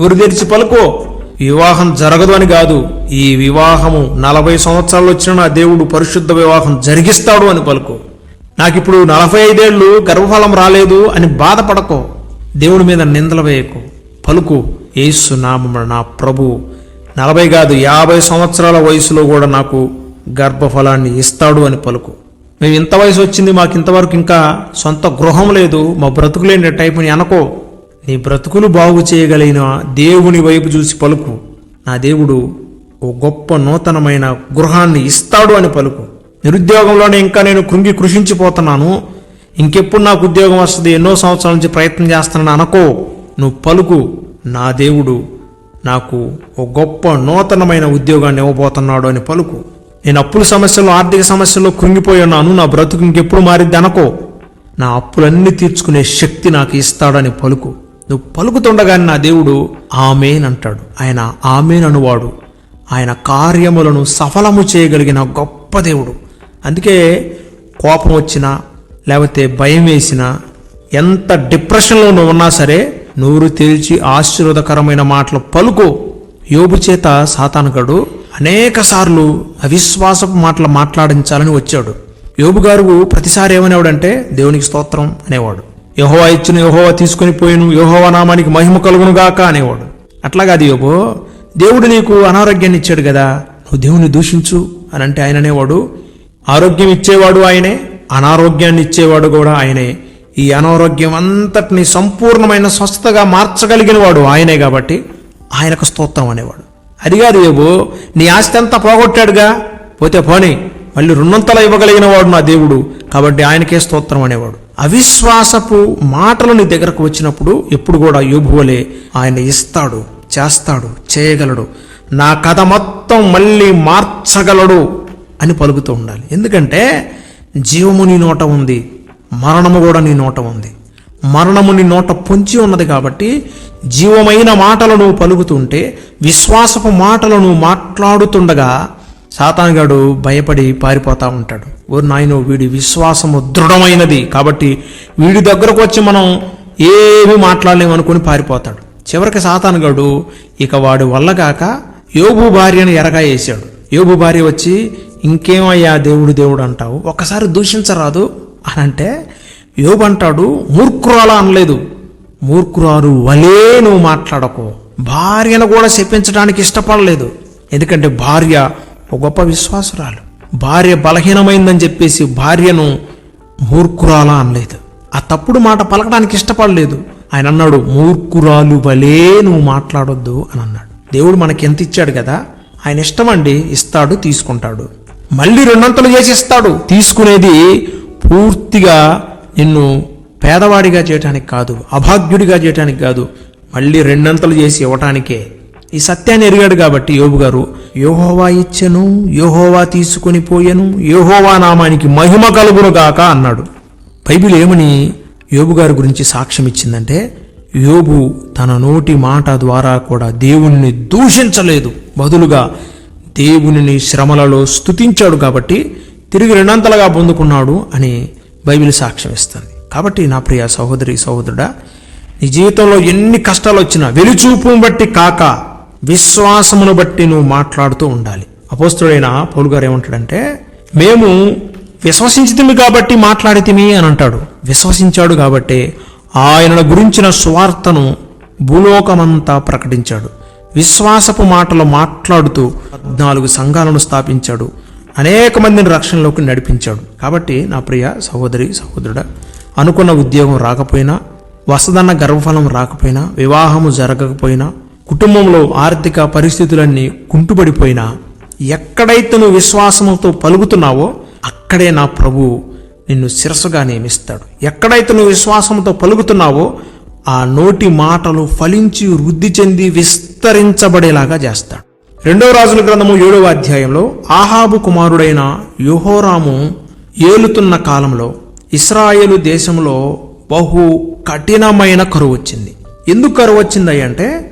ఉరిదెరిచి తెరిచి పలుకో. వివాహం జరగదు అని కాదు ఈ వివాహము నలభై సంవత్సరాలు వచ్చిన నా దేవుడు పరిశుద్ధ వివాహం జరిగిస్తాడు అని పలుకో. నాకిప్పుడు నలభై ఐదేళ్ళు గర్భఫలం రాలేదు అని బాధపడకో. దేవుడి మీద నిందలు వేయకు. పలుకు ఏసు నామమున నా ప్రభు నలభై కాదు యాభై సంవత్సరాల వయసులో కూడా నాకు గర్భఫలాన్ని ఇస్తాడు అని పలుకు. మేము ఇంత వయసు వచ్చింది మాకు ఇంతవరకు ఇంకా సొంత గృహం లేదు మా బ్రతుకులేని టైపుని అనుకో అనకో. నీ బ్రతుకులు బాగు చేయగలిగిన దేవుని వైపు చూసి పలుకు. నా దేవుడు ఓ గొప్ప నూతనమైన గృహాన్ని ఇస్తాడు అని పలుకు. నిరుద్యోగంలోనే ఇంకా నేను కృంగి కృషించిపోతున్నాను. ఇంకెప్పుడు నాకు ఉద్యోగం వస్తుంది? ఎన్నో సంవత్సరాల నుంచి ప్రయత్నం చేస్తున్నాను అనుకో. నువ్వు పలుకు. నా దేవుడు నాకు ఓ గొప్ప నూతనమైన ఉద్యోగాన్ని ఇవ్వబోతున్నాడు అని పలుకు. నేను అప్పుల సమస్యలు ఆర్థిక సమస్యల్లో కృంగిపోయి ఉన్నాను. నా బ్రతుకు ఇంకెప్పుడు మారిద్ది అనుకో. నా అప్పులన్నీ తీర్చుకునే శక్తి నాకు ఇస్తాడని పలుకు. నువ్వు పలుకుతుండగానే నా దేవుడు ఆమెనంటాడు ఆయన ఆమెననువాడు ఆయన కార్యములను సఫలము చేయగలిగిన గొప్ప దేవుడు. అందుకే కోపం వచ్చినా లేకపోతే భయం వేసినా ఎంత డిప్రెషన్లో నువ్వు ఉన్నా సరే నోరు తెరిచి ఆశీర్వాదకరమైన మాటలు పలుకో. యోబు చేత సాతానగడు అనేక సార్లు అవిశ్వాసపు మాటలు మాట్లాడించాలని వచ్చాడు. యోబు గారు ప్రతిసారి ఏమనేవాడంటే దేవునికి స్తోత్రం అనేవాడు. యహోవా ఇచ్చిన యహోవా తీసుకొని పోయిను యహోవా నామానికి మహిమ కలుగునుగాక అనేవాడు. అట్లాగా కాదు దేవుడు నీకు అనారోగ్యాన్ని ఇచ్చాడు కదా నువ్వు దేవుని దూషించు అని అంటే ఆయన అనేవాడు. ఆరోగ్యం ఇచ్చేవాడు ఆయనే అనారోగ్యాన్ని ఇచ్చేవాడు కూడా ఆయనే. ఈ అనారోగ్యం అంతటిని సంపూర్ణమైన స్వస్థతగా మార్చగలిగిన వాడు ఆయనే కాబట్టి ఆయనకు స్తోత్రం అనేవాడు. అది కాదు ఏబో నీ ఆస్తి అంతా పోగొట్టాడుగా? పోతే పోనీ మళ్ళీ రుణంతలా ఇవ్వగలిగిన వాడు నా దేవుడు కాబట్టి ఆయనకే స్తోత్రం అనేవాడు. అవిశ్వాసపు మాటలు నీ దగ్గరకు వచ్చినప్పుడు ఎప్పుడు కూడా యోభువలే ఆయన ఇస్తాడు చేస్తాడు చేయగలడు. నా కథ మొత్తం మళ్ళీ మార్చగలడు అని పలుకుతూ ఉండాలి. ఎందుకంటే జీవము నీ నోట ఉంది మరణము కూడా నీ నోట ఉంది. మరణము నీ నోట పొంచి ఉన్నది కాబట్టి జీవమైన మాటలను పలుకుతుంటే విశ్వాసపు మాటలను మాట్లాడుతుండగా సాతానుగాడు భయపడి పారిపోతా ఉంటాడు. ఓ నాయనో వీడి విశ్వాసము దృఢమైనది. కాబట్టి వీడి దగ్గరకు వచ్చి మనం ఏమీ మాట్లాడలేమనుకుని పారిపోతాడు. చివరికి సాతానుగాడు ఇక వాడి వల్ల కాక యోబు భార్యను ఎరగా వేసాడు యోబు భార్య వచ్చి ఇంకేమయ్యా దేవుడు దేవుడు అంటావు? ఒక్కసారి దూషించరాదు? అని అంటే యోబు అంటాడు మూర్ఖురాలా అనలేదు. మూర్ఖురాలు వలే నువ్వు మాట్లాడకు. భార్యను కూడా శపించడానికి ఇష్టపడలేదు. ఎందుకంటే భార్య ఒక గొప్ప విశ్వాసురాలు. భార్య బలహీనమైందని చెప్పేసి భార్యను మూర్ఖురాలా అనలేదు. ఆ తప్పుడు మాట పలకడానికి ఇష్టపడలేదు. ఆయన అన్నాడు మూర్ఖురాలు వలే నువ్వు మాట్లాడొద్దు అని అన్నాడు. దేవుడు మనకి ఎంత ఇచ్చాడు కదా? ఆయన ఇష్టమండి ఇస్తాడు తీసుకుంటాడు. మళ్ళీ రెండంతలు చేసి ఇస్తాడు. తీసుకునేది పూర్తిగా నిన్ను పేదవాడిగా చేయటానికి కాదు అభాగ్యుడిగా చేయటానికి కాదు. మళ్ళీ రెండంతలు చేసి ఇవ్వటానికే. ఈ సత్యాన్ని ఎరిగాడు కాబట్టి యోబు గారు యోహోవా ఇచ్చెను యోహోవా తీసుకొని పోయెను యోహోవా నామానికి మహిమ కలుగును గాక అన్నాడు. బైబిల్ ఏమని యోబు గారి గురించి సాక్ష్యం ఇచ్చిందంటే యోబు తన నోటి మాట ద్వారా కూడా దేవుణ్ణి దూషించలేదు. బదులుగా దేవునిని శ్రమలలో స్తుతించాడు కాబట్టి తిరిగి రెండంతలుగా పొందుకున్నాడు అని బైబిల్ సాక్ష్యం ఇస్తుంది. కాబట్టి నా ప్రియ సహోదరి సహోదరుడా నీ జీవితంలో ఎన్ని కష్టాలు వచ్చినా వెలుచూపును బట్టి కాక విశ్వాసమును బట్టి నువ్వు మాట్లాడుతూ ఉండాలి. అపోస్తుడైన పౌలు గారు ఏమంటాడంటే మేము విశ్వసించితిమి కాబట్టి మాట్లాడితిమి అని అంటాడు. విశ్వసించాడు కాబట్టి ఆయన గురించిన సువార్తను భూలోకమంతా ప్రకటించాడు. విశ్వాసపు మాటలు మాట్లాడుతూ పద్నాలుగు సంఘాలను స్థాపించాడు. అనేక మందిని రక్షణలోకి నడిపించాడు. కాబట్టి నా ప్రియ సహోదరి సహోదరుడా అనుకున్న ఉద్యోగం రాకపోయినా వసదన్న గర్భఫలం రాకపోయినా వివాహము జరగకపోయినా కుటుంబంలో ఆర్థిక పరిస్థితులన్నీ కుంటుపడిపోయినా ఎక్కడైతే నువ్వు విశ్వాసంతో పలుకుతున్నావో అక్కడే నా ప్రభు నిన్ను శిరసుగా నియమిస్తాడు. ఎక్కడైతే నువ్వు విశ్వాసంతో పలుకుతున్నావో ఆ నోటి మాటలు ఫలించి వృద్ధి చెంది విస్తరించబడేలాగా చేస్తాడు. రెండవ రాజుల గ్రంథము ఏడవ అధ్యాయంలో ఆహాబు కుమారుడైన యుహోరాము ఏలుతున్న కాలంలో ఇస్రాయేలు దేశంలో బహు కఠినమైన కరువు వచ్చింది. ఎందుకు కరువు వచ్చింది అంటే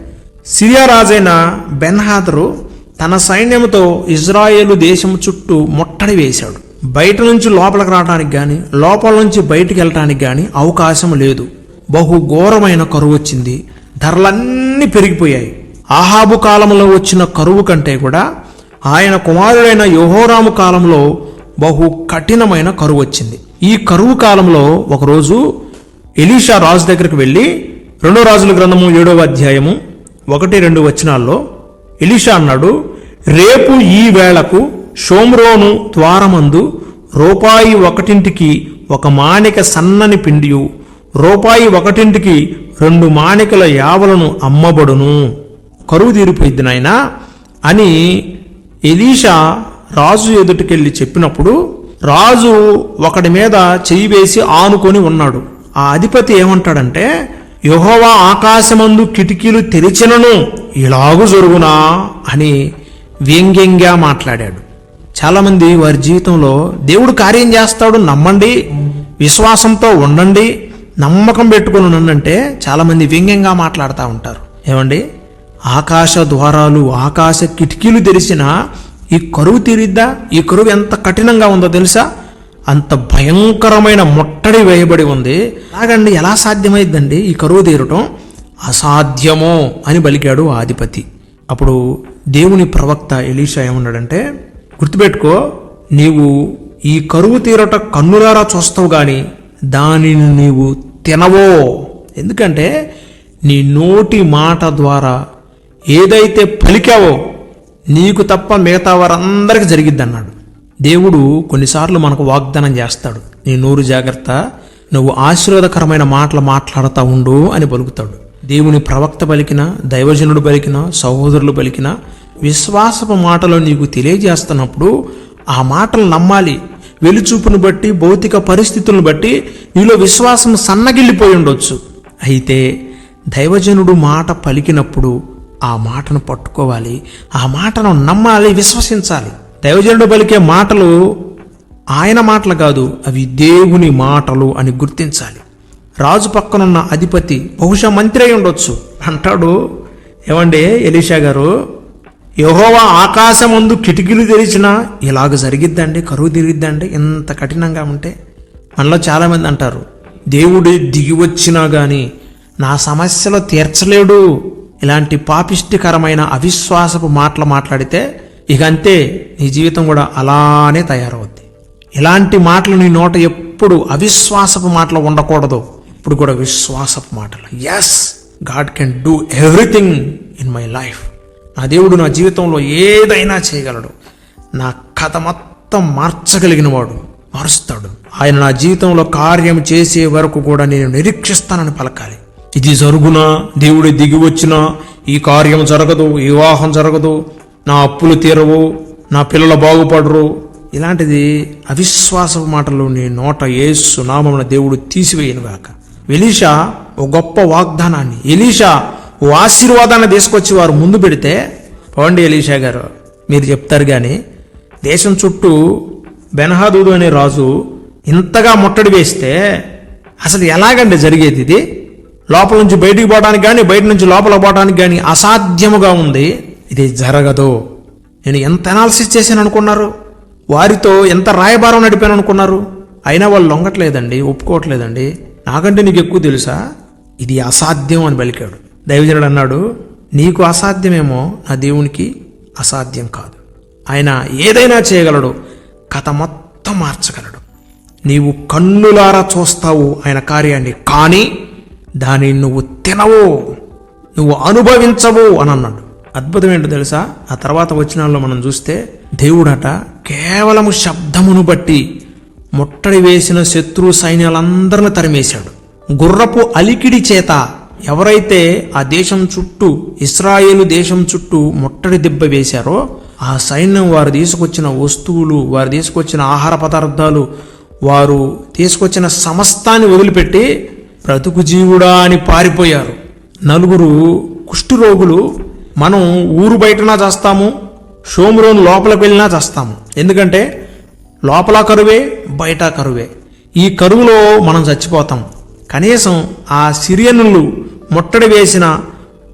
సిరియా రాజైన బెన్హాదరు తన సైన్యంతో ఇజ్రాయేలు దేశం చుట్టూ ముట్టడి వేశాడు. బయట నుంచి లోపలికి రావడానికి కానీ లోపల నుంచి బయటికి వెళ్ళటానికి కానీ అవకాశం లేదు. బహు ఘోరమైన కరువు వచ్చింది. ధరలన్నీ పెరిగిపోయాయి. ఆహాబు కాలంలో వచ్చిన కరువు కంటే కూడా ఆయన కుమారుడైన యోహోరాము కాలంలో బహు కఠినమైన కరువు వచ్చింది. ఈ కరువు కాలంలో ఒకరోజు ఎలీషా రాజు దగ్గరికి వెళ్ళి రెండో రాజుల గ్రంథము ఏడవ అధ్యాయము ఒకటి రెండు వచనాల్లో ఎలీషా అన్నాడు రేపు ఈ వేళకు షోమ్రోను ద్వారమందు రూపాయి ఒకటింటికి ఒక మాణిక సన్నని పిండియు రూపాయి ఒకటింటికి రెండు మాణికల యావలను అమ్మబడును. కరువు తీరిపోయింది నాయన అని ఎలీషా రాజు ఎదుటికెళ్ళి చెప్పినప్పుడు రాజు ఒకడి మీద చెయ్యి వేసి ఆనుకొని ఉన్నాడు. ఆ అధిపతి ఏమంటాడంటే యహోవా ఆకాశమందు కిటికీలు తెరిచినను ఇలాగు జరుగునా అని వ్యంగ్యంగా మాట్లాడాడు. చాలామంది వారి జీవితంలో దేవుడు కార్యం చేస్తాడు నమ్మండి విశ్వాసంతో ఉండండి నమ్మకం పెట్టుకుని ఉండంటే చాలామంది వ్యంగ్యంగా మాట్లాడుతూ ఉంటారు. ఏమండి? ఆకాశ ద్వారాలు ఆకాశ కిటికీలు తెరిచినా ఈ కరువు తీరిద్దా? ఈ కరువు ఎంత కఠినంగా ఉందో తెలుసా? అంత భయంకరమైన ముట్టడి వేయబడి ఉంది. అలాగండి ఎలా సాధ్యమైందండి ఈ కరువు తీరటం? అసాధ్యమో అని బలికాడు ఆధిపతి అప్పుడు దేవుని ప్రవక్త ఎలీషా ఏమన్నాడంటే గుర్తుపెట్టుకో నీవు ఈ కరువు తీరట కన్నులారా చూస్తావు కానీ దానిని నీవు తినవో. ఎందుకంటే నీ నోటి మాట ద్వారా ఏదైతే పలికావో నీకు తప్ప మిగతా వారందరికీ జరిగిద్ది అన్నాడు దేవుడు కొన్నిసార్లు మనకు వాగ్దానం చేస్తాడు. నీ నోరు జాగ్రత్త నువ్వు ఆశీర్వాదకరమైన మాటలు మాట్లాడుతూ ఉండు అని పలుకుతాడు. దేవుని ప్రవక్త పలికిన దైవజనుడు పలికిన సహోదరులు పలికిన విశ్వాసపు మాటలు నీకు తెలియజేస్తున్నప్పుడు ఆ మాటలు నమ్మాలి. వెలుచూపును బట్టి భౌతిక పరిస్థితులను బట్టి నీలో విశ్వాసం సన్నగిల్లిపోయి ఉండొచ్చు. అయితే దైవజనుడు మాట పలికినప్పుడు ఆ మాటను పట్టుకోవాలి ఆ మాటను నమ్మాలి విశ్వసించాలి. దైవజనుడు పలికే మాటలు ఆయన మాటలు కాదు అవి దేవుని మాటలు అని గుర్తించాలి. రాజు పక్కనున్న అధిపతి బహుశా మంత్రి అయి ఉండొచ్చు. అంటాడు ఏమండి ఎలీషా గారు యహోవా ఆకాశం ముందు కిటికీలు తెరిచినా ఇలాగ జరిగిద్దండి కరువు తిరిగిద్దండి ఇంత కఠినంగా ఉంటే? మనలో చాలామంది అంటారు దేవుడు దిగి వచ్చినా కానీ నా సమస్యలు తీర్చలేడు. ఇలాంటి పాపిష్టికరమైన అవిశ్వాసపు మాటలు మాట్లాడితే ఇక అంతే నీ జీవితం కూడా అలానే తయారవుద్ది. ఇలాంటి మాటలు నీ నోట ఎప్పుడు అవిశ్వాసపు మాటలు ఉండకూడదు. ఇప్పుడు కూడా విశ్వాసపు మాటలు. Yes God can do everything in my life నా దేవుడు నా జీవితంలో ఏదైనా చేయగలడు. నా కథ మొత్తం మార్చగలిగిన వాడు మారుస్తాడు. ఆయన నా జీవితంలో కార్యం చేసే వరకు కూడా నేను నిరీక్షిస్తానని పలకాలి. ఇది జరుగునా? దేవుడి దిగి వచ్చినా? ఈ కార్యం జరగదు వివాహం జరగదు. నా అప్పులు తీరవు నా పిల్లలు బాగుపడరు. ఇలాంటిది అవిశ్వాస మాటలు నీ నోట ఏసు నామమున దేవుడు తీసివేయను గాక ఎలీషా ఓ గొప్ప వాగ్దానాన్ని ఎలీషా ఓ ఆశీర్వాదాన్ని తీసుకొచ్చి వారు ముందు పెడితే పవండి ఎలీషా గారు మీరు చెప్తారు కానీ దేశం చుట్టూ బెనహాదుడు అనే రాజు ఇంతగా ముట్టడి వేస్తే అసలు ఎలాగండి జరిగేది ఇది? లోపల నుంచి బయటికి పోవడానికి కానీ బయట నుంచి లోపల పోవడానికి కానీ అసాధ్యముగా ఉంది. ఇది జరగదు. నేను ఎంత అనాలిసిస్ చేశాను అనుకున్నారు? వారితో ఎంత రాయబారం నడిపాను అనుకున్నారు? అయినా వాళ్ళు లొంగట్లేదండి ఒప్పుకోవట్లేదండి. నాకంటే నీకు ఎక్కువ తెలుసా? ఇది అసాధ్యం అని పలికాడు దైవజనుడు అన్నాడు నీకు అసాధ్యమేమో నా దేవునికి అసాధ్యం కాదు. ఆయన ఏదైనా చేయగలడు కథ మొత్తం మార్చగలడు. నీవు కన్నులారా చూస్తావు ఆయన కార్యాన్ని కానీ దాన్ని నువ్వు తినవు నువ్వు అనుభవించవు అని అన్నాడు. అద్భుతం ఏంటో తెలుసా? ఆ తర్వాత వచ్చినాల్లో మనం చూస్తే దేవుడట కేవలము శబ్దమును బట్టి ముట్టడి వేసిన శత్రు సైన్యాలందరిని తరిమేశాడు. గుర్రపు అలికిడి చేత ఎవరైతే ఆ దేశం చుట్టూ ఇస్రాయేలు దేశం చుట్టూ ముట్టడి దెబ్బ వేశారో ఆ సైన్యం వారు తీసుకొచ్చిన వస్తువులు వారు తీసుకొచ్చిన ఆహార పదార్థాలు వారు తీసుకొచ్చిన సమస్తాన్ని వదిలిపెట్టి బ్రతుకు జీవుడా అని పారిపోయారు. నలుగురు కుష్ఠరోగులు మనం ఊరు బయటనా చేస్తాము షోమ్రోన్ లోపలికి వెళ్ళినా చేస్తాము. ఎందుకంటే లోపల కరువే బయట కరువే. ఈ కరువులో మనం చచ్చిపోతాం. కనీసం ఆ సిరియనులు ముట్టడి వేసిన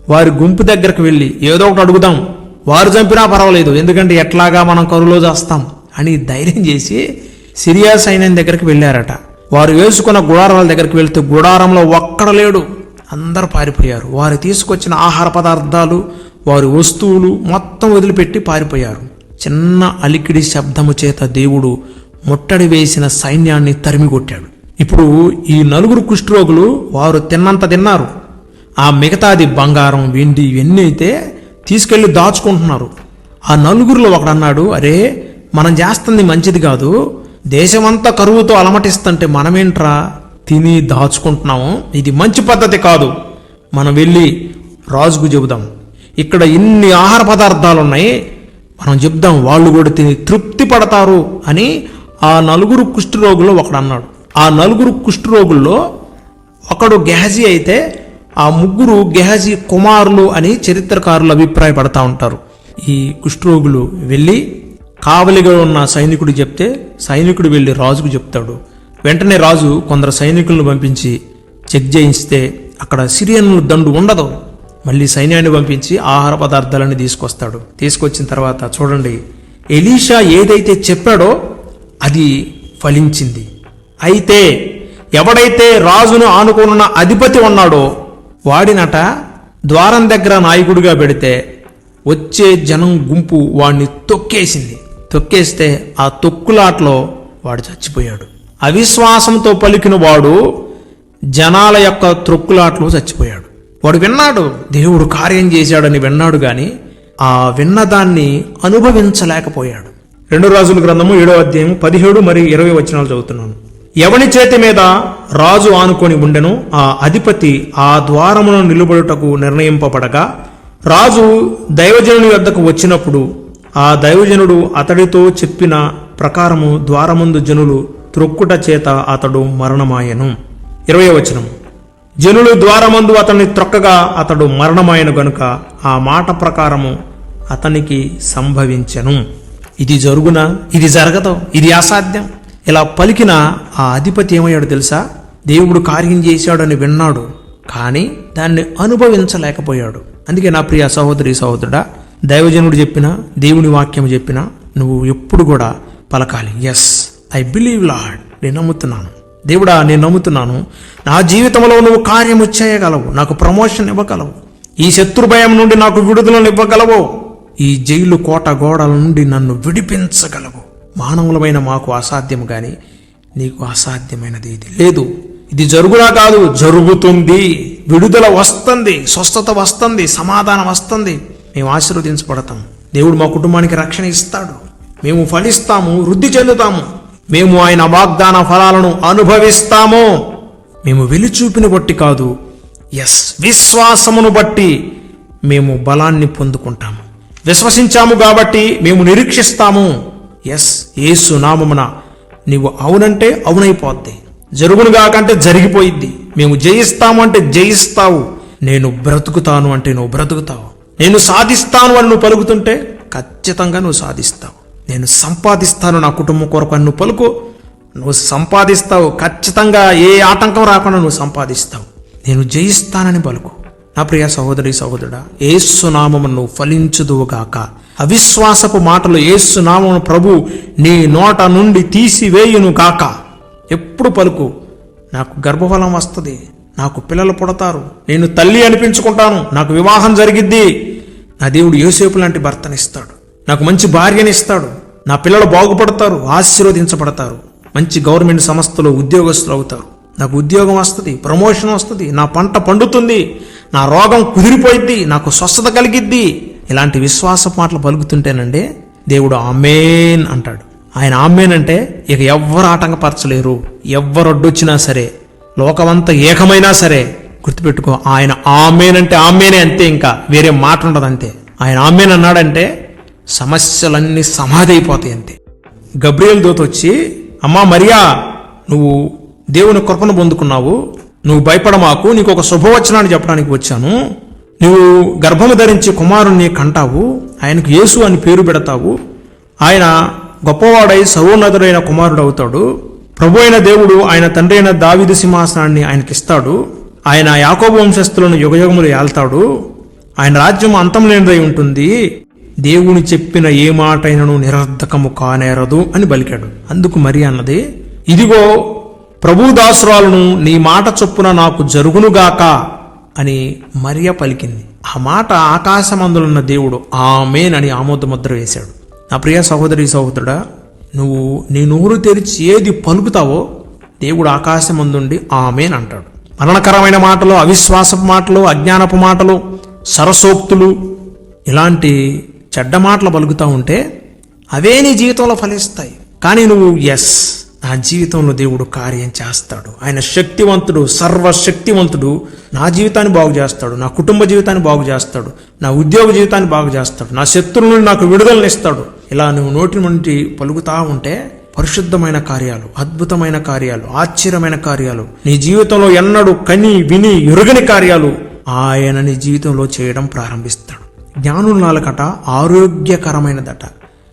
వారి గుంపు దగ్గరకు వెళ్ళి ఏదో ఒకటి అడుగుదాం. వారు చంపినా పర్వాలేదు ఎందుకంటే ఎట్లాగా మనం కరువులో చేస్తాం అని ధైర్యం చేసి సిరియా సైన్యం దగ్గరికి వెళ్ళారట. వారు వేసుకున్న గుడారాల దగ్గరికి వెళ్తే గుడారంలో ఒక్కడ లేడు. అందరూ పారిపోయారు. వారు తీసుకొచ్చిన ఆహార పదార్థాలు వారి వస్తువులు మొత్తం వదిలిపెట్టి పారిపోయారు. చిన్న అలికిడి శబ్దము చేత దేవుడు ముట్టడి వేసిన సైన్యాన్ని తరిమి కొట్టాడు ఇప్పుడు ఈ నలుగురు కుష్ఠరోగులు వారు తిన్నంత తిన్నారు. ఆ మిగతాది బంగారం వెండి ఇవన్నీ అయితే తీసుకెళ్ళి దాచుకుంటున్నారు. ఆ నలుగురిలో ఒకడు అన్నాడు అరే మనం చేస్తుంది మంచిది కాదు. దేశమంతా కరువుతో అలమటిస్తుంటే మనమేంట్రా? తిని దాచుకుంటున్నాము. ఇది మంచి పద్ధతి కాదు. మనం వెళ్ళి రాజుకు చెబుదాం. ఇక్కడ ఇన్ని ఆహార పదార్థాలు ఉన్నాయి మనం చెప్దాం వాళ్ళు కూడా తిని తృప్తి పడతారు అని ఆ నలుగురు కుష్ఠరోగుల్లో ఒకడు అన్నాడు. ఆ నలుగురు కుష్ఠరోగుల్లో ఒకడు గెహజీ అయితే ఆ ముగ్గురు గెహజీ కుమారులు అని చరిత్రకారులు అభిప్రాయపడతా ఉంటారు. ఈ కుష్ఠరోగులు వెళ్ళి కావలిగా ఉన్న సైనికుడు చెప్తే సైనికుడు వెళ్ళి రాజుకు చెప్తాడు. వెంటనే రాజు కొందరు సైనికులను పంపించి చెక్ చేయిస్తే అక్కడ సిరియన్లు దండు ఉండదు. మళ్ళీ సైన్యాన్ని పంపించి ఆహార పదార్థాలను తీసుకొస్తాడు. తీసుకొచ్చిన తర్వాత చూడండి ఎలీషా ఏదైతే చెప్పాడో అది ఫలించింది. అయితే ఎవడైతే రాజును ఆనుకున్న అధిపతి ఉన్నాడో వాడినట ద్వారం దగ్గర నాయకుడిగా పెడితే వచ్చే జనం గుంపు వాడిని తొక్కేసింది. తొక్కేస్తే ఆ తొక్కులాట్లో వాడు చచ్చిపోయాడు. అవిశ్వాసంతో పలికిన వాడు జనాల యొక్క త్రొక్కులాట్లో చచ్చిపోయాడు. వాడు విన్నాడు దేవుడు కార్యం చేశాడని విన్నాడు గాని ఆ విన్నదాన్ని అనుభవించలేకపోయాడు. రెండు రాజుల గ్రంథము ఏడో అధ్యాయం పదిహేడు మరియు ఇరవై వచనాలు చదువుతున్నాను. ఎవని చేతి మీద రాజు ఆనుకొని ఉండెను ఆ అధిపతి ఆ ద్వారమును నిలబడుటకు నిర్ణయింపబడగా రాజు దైవజనుని వద్దకు వచ్చినప్పుడు ఆ దైవజనుడు అతడితో చెప్పిన ప్రకారము ద్వారముందు జనులు త్రొక్కుట చేత అతడు మరణమాయను. ఇరవై వచనం జనులు ద్వారమందు అతన్ని త్రొక్కగా అతడు మరణమాయను గనుక ఆ మాట ప్రకారము అతనికి సంభవించెను. ఇది జరుగునా ఇది జరగదు ఇది అసాధ్యం. ఇలా పలికిన ఆ అధిపతి ఏమయ్యాడు తెలుసా? దేవుడు కార్యం చేశాడని విన్నాడు కానీ దాన్ని అనుభవించలేకపోయాడు. అందుకే నా ప్రియ సహోదరి సహోదరుడా దైవజనుడు చెప్పిన దేవుని వాక్యం చెప్పిన నువ్వు ఎప్పుడు కూడా పలకాలి. ఎస్ ఐ బిలీవ్ లాడ్ నేను నమ్ముతున్నాను. దేవుడా నేను నమ్ముతున్నాను. నా జీవితంలో నువ్వు కార్యము చేయగలవు. నాకు ప్రమోషన్ ఇవ్వగలవు. ఈ శత్రు భయం నుండి నాకు విడుదలను ఇవ్వగలవు. ఈ జైలు కోట గోడల నుండి నన్ను విడిపించగలవు. మానవులమైన మాకు అసాధ్యం కానీ నీకు అసాధ్యమైనది ఇది లేదు. ఇది జరుగునా కాదు? జరుగుతుంది. విడుదల వస్తుంది. స్వస్థత వస్తుంది. సమాధానం వస్తుంది. మేము ఆశీర్వదించబడతాం. దేవుడు మా కుటుంబానికి రక్షణ ఇస్తాడు. మేము ఫలిస్తాము. వృద్ధి చెందుతాము. మేము ఆయన వాగ్దాన ఫలాలను అనుభవిస్తాము. మేము వెలిచూపిని బట్టి కాదు ఎస్ విశ్వాసమును బట్టి మేము బలాన్ని పొందుకుంటాము. విశ్వసించాము కాబట్టి మేము నిరీక్షిస్తాము. ఎస్ ఏసు నామమున నీవు అవునంటే అవునైపోద్ది. జరుగును కాకంటే జరిగిపోయిద్ది. మేము జయిస్తాము అంటే జయిస్తావు. నేను బ్రతుకుతాను అంటే నువ్వు బ్రతుకుతావు. నేను సాధిస్తాను అని నువ్వు పలుకుతుంటే ఖచ్చితంగా నువ్వు సాధిస్తావు. నేను సంపాదిస్తాను నా కుటుంబం కొరకు నువ్వు పలుకు. నువ్వు సంపాదిస్తావు ఖచ్చితంగా ఏ ఆటంకం రాకుండా నువ్వు సంపాదిస్తావు. నేను జయిస్తానని పలుకు. నా ప్రియ సహోదరి సహోదరుడా ఏసునామము నువ్వు ఫలించుదువుగాక. అవిశ్వాసపు మాటలు ఏసునామము ప్రభు నీ నోట నుండి తీసివేయును గాక ఎప్పుడు పలుకు నాకు గర్భఫలం వస్తుంది నాకు పిల్లలు పుడతారు నేను తల్లి అనిపించుకుంటాను నాకు వివాహం జరిగిద్ది. నా దేవుడు యోసేపు లాంటి భర్తనిస్తాడు నాకు మంచి భార్యనిస్తాడు నా పిల్లలు బాగుపడతారు ఆశీర్వదించబడతారు మంచి గవర్నమెంట్ సంస్థలో ఉద్యోగస్తులు అవుతారు. నాకు ఉద్యోగం వస్తుంది ప్రమోషన్ వస్తుంది నా పంట పండుతుంది నా రోగం కుదిరిపోయిద్ది నాకు స్వస్థత కలిగిద్ది. ఇలాంటి విశ్వాస మాటలు పలుకుతుంటేనండి దేవుడు ఆమెన్ అంటాడు. ఆయన ఆమెన్ అంటే ఇక ఎవ్వరు ఆటంకపరచలేరు ఎవ్వరు అడ్డొచ్చినా సరే లోకమంతా ఏకమైనా సరే గుర్తుపెట్టుకో ఆయన ఆమెన్ అంటే ఆమెనే అంతే ఇంకా వేరే మాట ఉండదు అంతే ఆయన ఆమెన్ అన్నాడంటే సమస్యలన్నీ సమాధి అయిపోతాయి అంతే. గబ్రియల్ దూత వచ్చి అమ్మా మరియా నువ్వు దేవుని కృపను పొందుకున్నావు. నువ్వు భయపడమాకు నీకు ఒక శుభవచనాన్ని చెప్పడానికి వచ్చాను. నువ్వు గర్భము ధరించి కుమారుణ్ణి కంటావు. ఆయనకు యేసు అని పేరు పెడతావు. ఆయన గొప్పవాడై సర్వోన్నతుడైన కుమారుడు అవుతాడు. ప్రభు అయిన దేవుడు ఆయన తండ్రి అయిన దావిదు సింహాసనాన్ని ఆయనకిస్తాడు. ఆయన యాకోబు వంశస్థులను యుగయుగములు ఏల్తాడు ఆయన రాజ్యం అంతం లేనిదై ఉంటుంది. దేవుని చెప్పిన ఏ మాటైనను నిరర్ధకము కానేరదు అని పలికాడు అందుకు మరి అన్నది ఇదిగో ప్రభుదాసురాలను నీ మాట చొప్పున నాకు జరుగునుగాక అని మరియ పలికింది. ఆ మాట ఆకాశమందులున్న దేవుడు ఆమెనని అని వేశాడు. నా ప్రియ సహోదరి సహోదరుడా నువ్వు నీ నోరు తెరిచి ఏది పలుకుతావో దేవుడు ఆకాశమందుండి ఆమెన్ అంటాడు. మరణకరమైన మాటలు అవిశ్వాసపు మాటలు అజ్ఞానపు మాటలు సరసోక్తులు ఇలాంటి చెడ్డ మాటలు పలుకుతూ ఉంటే అవే నీ జీవితంలో ఫలిస్తాయి. కానీ నువ్వు ఎస్ నా జీవితంలో దేవుడు కార్యం చేస్తాడు. ఆయన శక్తివంతుడు సర్వశక్తివంతుడు నా జీవితాన్ని బాగు చేస్తాడు నా కుటుంబ జీవితాన్ని బాగు చేస్తాడు నా ఉద్యోగ జీవితాన్ని బాగు చేస్తాడు నా శత్రువుల నుండి నాకు విడుదలనిస్తాడు ఇలా నువ్వు నోటి నుండి పలుకుతా ఉంటే పరిశుద్ధమైన కార్యాలు అద్భుతమైన కార్యాలు ఆశ్చర్యమైన కార్యాలు నీ జీవితంలో ఎన్నడూ కని విని ఎరుగని కార్యాలు ఆయన నీ జీవితంలో చేయడం ప్రారంభిస్తాడు. జ్ఞానుల నాలుకట ఆరోగ్యకరమైనదట.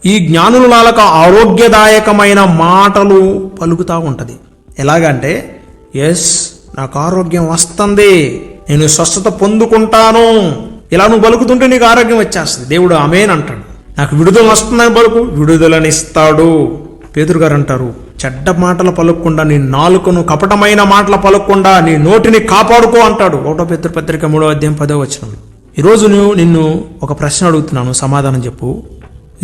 ఈ జ్ఞానుల నాలుక ఆరోగ్యదాయకమైన మాటలు పలుకుతా ఉంటుంది. ఎలాగంటే ఎస్ నాకు ఆరోగ్యం వస్తుంది. నేను స్వస్థత పొందుకుంటాను. ఇలా నువ్వు పలుకుతుంటే నీకు ఆరోగ్యం వచ్చేస్తుంది. దేవుడు ఆమెన్ అంటాడు. నాకు విడుదల వస్తుందని బలుకు విడుదలనిస్తాడు. పేదరు గారు అంటారు చెడ్డ మాటలు పలుకకుండా నీ నాలుకను కపటమైన మాటలు పలుకకుండా నీ నోటిని కాపాడుకో అంటాడు. ఒకటో పేదరు పత్రిక మూడో అధ్యాయం పదో వచ్చినాడు ఈరోజు నువ్వు నిన్ను ఒక ప్రశ్న అడుగుతున్నాను సమాధానం చెప్పు.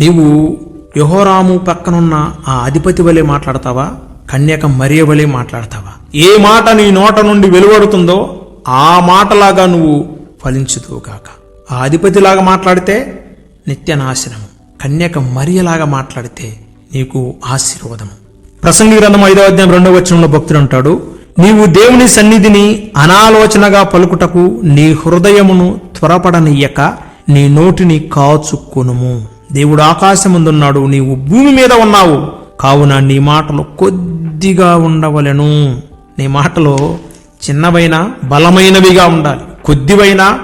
నీవు యహోరాము పక్కనున్న ఆ అధిపతి వలె మాట్లాడతావా? కన్యక మరియ వలె మాట్లాడతావా? ఏ మాట నీ నోట నుండి వెలువడుతుందో ఆ మాటలాగా నువ్వు ఫలించుదువుగాక. ఆ అధిపతిలాగా మాట్లాడితే నిత్యనాశనము. కన్యక మరియలాగా మాట్లాడితే నీకు ఆశీర్వాదము. ప్రసంగి గ్రంథం ఐదవ అధ్యాయం రెండవ వచనంలో భక్తుడు అంటాడు నీవు దేవుని సన్నిధిని అనాలోచనగా పలుకుటకు నీ హృదయమును త్వరపడనియ్యక నీ నోటిని కాచుకొనుము. దేవుడు ఆకాశముందున్నాడు నీవు భూమి మీద ఉన్నావు. కావున నీ మాటలు కొద్దిగా ఉండవలెను. నీ మాటలో చిన్నవైన బలమైనవిగా ఉండాలి. కొద్దివైనా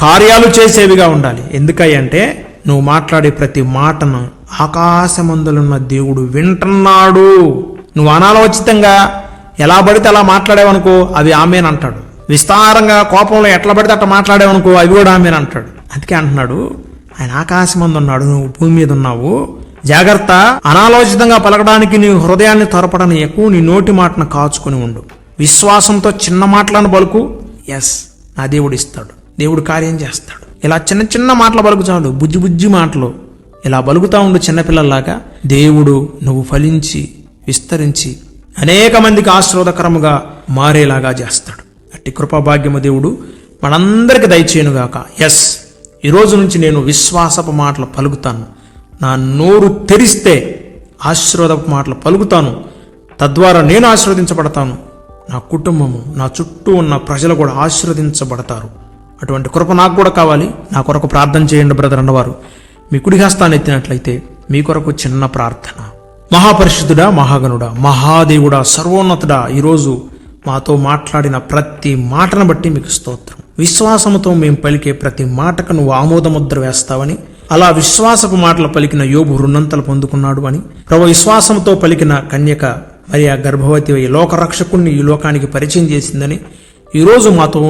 కార్యాలు చేసేవిగా ఉండాలి. ఎందుకంటే నువ్వు మాట్లాడే ప్రతి మాటను ఆకాశమందులున్న దేవుడు వింటున్నాడు. నువ్వు అనాలోచితంగా ఎలా పడితే అలా మాట్లాడావనుకో అవి ఆమెనంటాడు. విస్తారంగా కోపంలో ఎట్లా పడితే అట్లా మాట్లాడావనుకో అవి కూడా మీరు అంటాడు. అందుకే అంటున్నాడు ఆయన ఆకాశమందు ఉన్నాడు నువ్వు భూమి మీద ఉన్నావు జాగ్రత్త అనాలోచితంగా పలకడానికి నీ హృదయాన్ని త్వరపడని ఎక్కువ నీ నోటి మాటను కాచుకొని ఉండు. విశ్వాసంతో చిన్న మాటలను పలుకు. ఎస్ నా దేవుడు ఇస్తాడు. దేవుడు కార్యం చేస్తాడు. ఇలా చిన్న చిన్న మాటలు బలుకు చాలు. బుజ్జి బుజ్జి మాటలు. ఇలా బలుకుతా ఉండు చిన్నపిల్లల్లాగా దేవుడు నువ్వు ఫలించి విస్తరించి అనేక మందికి ఆశ్రోదకరముగా మారేలాగా చేస్తాడు. అట్టి కృపాభాగ్యము దేవుడు. మనందరికి దయచేయునుగాక. ఎస్ ఈరోజు నుంచి నేను విశ్వాసపు మాటలు పలుకుతాను. నా నోరు తెరిస్తే ఆశీర్వాదపు మాటలు పలుకుతాను. తద్వారా నేను ఆశీర్వదించబడతాను. నా కుటుంబము నా చుట్టూ ఉన్న ప్రజలు కూడా ఆశీర్వదించబడతారు. అటువంటి కృప నాకు కూడా కావాలి. నా కొరకు ప్రార్థన చేయండి బ్రదర్ అన్నవారు. మీ కుడిహాస్తాన్ని ఎత్తినట్లయితే మీ కొరకు చిన్న ప్రార్థన. మహాపరిశుద్ధుడా మహాగణుడా మహాదేవుడా సర్వోన్నతుడా ఈరోజు మాతో మాట్లాడిన ప్రతి మాటను బట్టి మీకు స్తోత్రం. విశ్వాసముతో మేము పలికే ప్రతి మాటకు నువ్వు ఆమోదముద్ర వేస్తావని అలా విశ్వాసపు మాటలు పలికిన యోబు రుణంతలు పొందుకున్నాడు అని ప్రభు విశ్వాసంతో పలికిన కన్యక మరి ఆ గర్భవతి అయి లోకరక్షకుణ్ణి ఈ లోకానికి పరిచయం చేసిందని ఈరోజు మాతో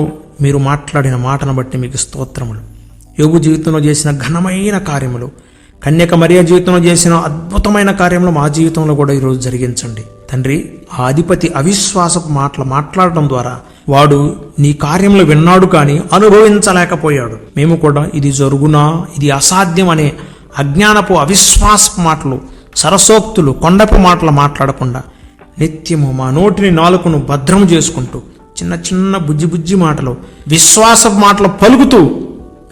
మీరు మాట్లాడిన మాటను బట్టి మీకు స్తోత్రములు. యోగు జీవితంలో చేసిన ఘనమైన కార్యములు కన్యక మరియ జీవితంలో చేసిన అద్భుతమైన కార్యములు మా జీవితంలో కూడా ఈరోజు జరిగించండి. తండ్రి ఆ అధిపతి అవిశ్వాసపు మాటలు మాట్లాడటం ద్వారా వాడు నీ కార్యములు విన్నాడు కానీ అనుభవించలేకపోయాడు. మేము కూడా ఇది జరుగునా ఇది అసాధ్యం అనే అజ్ఞానపు అవిశ్వాసపు మాటలు సరసోక్తులు కొండపు మాటలు మాట్లాడకుండా నిత్యము మా నోటిని నాలుకను భద్రం చేసుకుంటూ చిన్న చిన్న బుజ్జి బుజ్జి మాటలు విశ్వాసపు మాటలు పలుకుతూ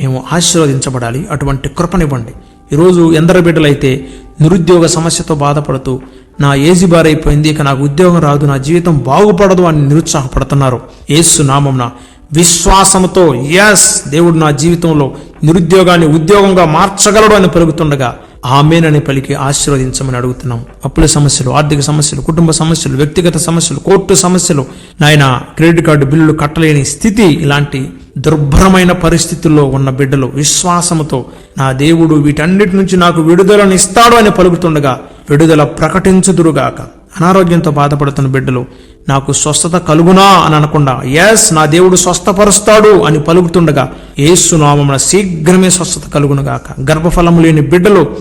మేము ఆశీర్వదించబడాలి. అటువంటి కృపనివ్వండి. ఈరోజు ఎందరి బిడ్డలైతే నిరుద్యోగ సమస్యతో బాధపడుతూ నా ఏజీ బారైపోయింది ఇక నాకు ఉద్యోగం రాదు నా జీవితం బాగుపడదు అని నిరుత్సాహపడుతున్నారు. ఏసు నామంన విశ్వాసంతో ఎస్ దేవుడు నా జీవితంలో నిరుద్యోగాన్ని ఉద్యోగంగా మార్చగలడు అని పలుకుతుండగా ఆమెనని పలికి ఆశీర్వదించమని అడుగుతున్నాం. అప్పుల సమస్యలు ఆర్థిక సమస్యలు కుటుంబ సమస్యలు వ్యక్తిగత సమస్యలు కోర్టు సమస్యలు నాయన క్రెడిట్ కార్డు బిల్లులు కట్టలేని స్థితి ఇలాంటి దుర్భరమైన పరిస్థితుల్లో ఉన్న బిడ్డలు విశ్వాసముతో నా దేవుడు వీటన్నిటి నుంచి నాకు విడుదలను ఇస్తాడు అని పలుకుతుండగా విడుదల ప్రకటించుదురుగాక. అనారోగ్యంతో బాధపడుతున్న బిడ్డలు నాకు స్వస్థత కలుగునా అని అనకుండా ఎస్ నా దేవుడు స్వస్థపరుస్తాడు అని పలుకుతుండగా ఏసునామమున శీఘ్రమే స్వస్థత కలుగునుగాక. గర్భఫలము లేని బిడ్డలు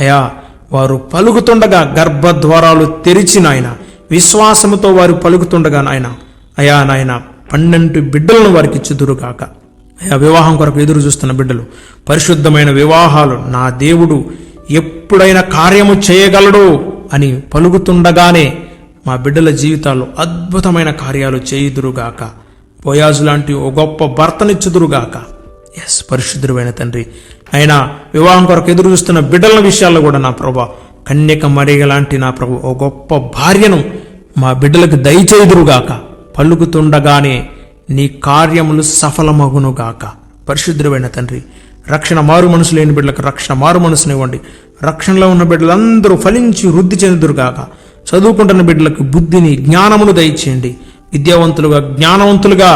అయా వారు పలుకుతుండగా గర్భద్వారాలు తెరిచి నాయన విశ్వాసముతో వారు పలుకుతుండగా నాయన అయా నాయన పన్నెండు బిడ్డలను వారికి ఇచ్చుదురుగాక. అయా వివాహం కొరకు ఎదురు చూస్తున్న బిడ్డలు పరిశుద్ధమైన వివాహాలు నా దేవుడు ఎప్పుడైనా కార్యము చేయగలడు అని పలుకుతుండగానే మా బిడ్డల జీవితాల్లో అద్భుతమైన కార్యాలు చేయుదురుగాక. బోయాజు లాంటి ఓ గొప్ప భర్తనిచ్చుదురుగాక. ఎస్ పరిశుద్ధుడైన తండ్రి. అయినా వివాహం కొరకు ఎదురు చూస్తున్న బిడ్డల విషయాల్లో కూడా నా ప్రభా కన్యక మరిగ లాంటి నా ప్రభు ఓ గొప్ప భార్యను మా బిడ్డలకు దయచేయుదురుగాక. పలుకుతుండగానే నీ కార్యములు సఫలమగునుగాక. పరిశుద్ధుడైన తండ్రి రక్షణ మారు మనసు లేని బిడ్డలకు రక్షణ మారు మనసునివ్వండి రక్షణలో ఉన్న బిడ్డలందరూ ఫలించి వృద్ధి చెందుదురుగాక. చదువుకుంటున్న బిడ్డలకు బుద్ధిని జ్ఞానమును దయచేయండి. విద్యావంతులుగా జ్ఞానవంతులుగా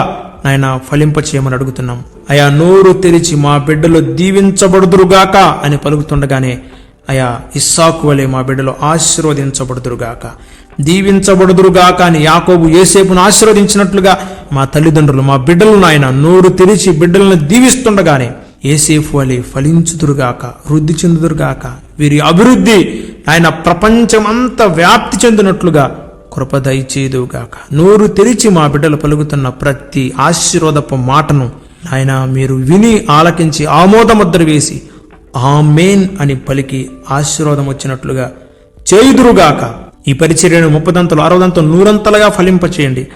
నాయన ఫలింప చేయమని అడుగుతున్నాం. అయా నోరు తెరిచి మా బిడ్డలు దీవించబడుదురుగాక అని పలుకుతుండగానే అయా ఇస్సాకు వలె మా బిడ్డలు ఆశీర్వదించబడుదురుగాక. దీవించబడుదురుగాక అని యాకోబు ఏసేపును ఆశీర్వదించినట్లుగా మా తల్లిదండ్రులు మా బిడ్డలు నాయన నోరు తెరిచి బిడ్డలను దీవిస్తుండగానే ఏసేఫ్ వలె ఫలించుదురుగాక వృద్ధి చెందుదురుగాక వీరి అభివృద్ధి ఆయన ప్రపంచమంతా వ్యాప్తి చెందినట్లుగా కృప దయచేదుగాక నోరు తెరిచి మా బిడ్డలు పలుకుతున్న ప్రతి ఆశీర్వాదపు మాటను ఆయన మీరు విని ఆలకించి ఆమోదముద్ర వేసి ఆమెన్ అని పలికి ఆశీర్వాదం వచ్చినట్లుగా చేయుదురుగాక. ఈ పరిచర్యను ముప్పదంతలు అరవదంతలు నూరంతలుగా ఫలింపచేయండి.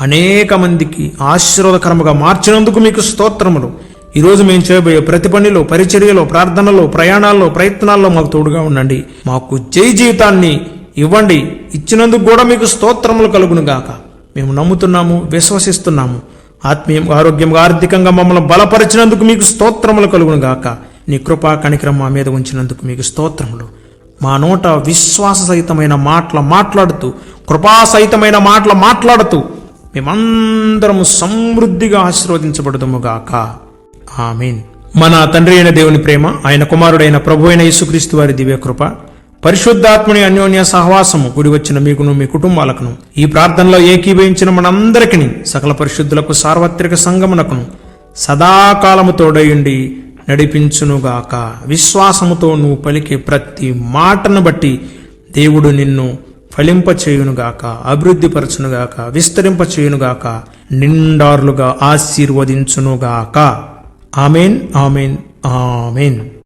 అనేక మందికి ఆశీర్వాదకరముగా మార్చినందుకు మీకు స్తోత్రములు. ఈరోజు మేము చేయబోయే ప్రతి పనిలో పరిచర్యలో ప్రార్థనలో ప్రయాణాల్లో ప్రయత్నాల్లో మాకు తోడుగా ఉండండి. మాకు జై జీవితాన్ని ఇవ్వండి. ఇచ్చినందుకు కూడా మీకు స్తోత్రములు కలుగును గాక. మేము నమ్ముతున్నాము విశ్వసిస్తున్నాము. ఆత్మీయంగా ఆరోగ్యంగా ఆర్థికంగా మమ్మల్ని బలపరిచినందుకు మీకు స్తోత్రములు కలుగును గాక. నీ కృపా కణికరం మా మీద ఉంచినందుకు మీకు స్తోత్రములు. మా నోట విశ్వాస సహితమైన మాటలు మాట్లాడుతూ కృపాసహితమైన మాటలు మాట్లాడుతూ మేమందరము సమృద్ధిగా ఆశీర్వదించబడదుముగాక ఆమెన్. మన తండ్రి అయిన దేవుని ప్రేమ ఆయన కుమారుడైన ప్రభు అయిన యేసుక్రీస్తు వారి దివ్యకృప పరిశుద్ధాత్మని అన్యోన్య సహవాసము కూడి వచ్చిన మీకును మీ కుటుంబాలకును ఈ ప్రార్థనలో ఏకీభవించిన మనందరికీ సకల పరిశుద్ధులకు సార్వత్రిక సంగమునకును సదాకాలము తోడయుండి నడిపించునుగాక. విశ్వాసముతో నువ్వు పలికే ప్రతి మాటను బట్టి దేవుడు నిన్ను ఫలింపచేయునుగాక అభివృద్ధిపరచునుగాక విస్తరింపచేయునుగాక నిండార్లుగా ఆశీర్వదించునుగాక. Amen amen amen.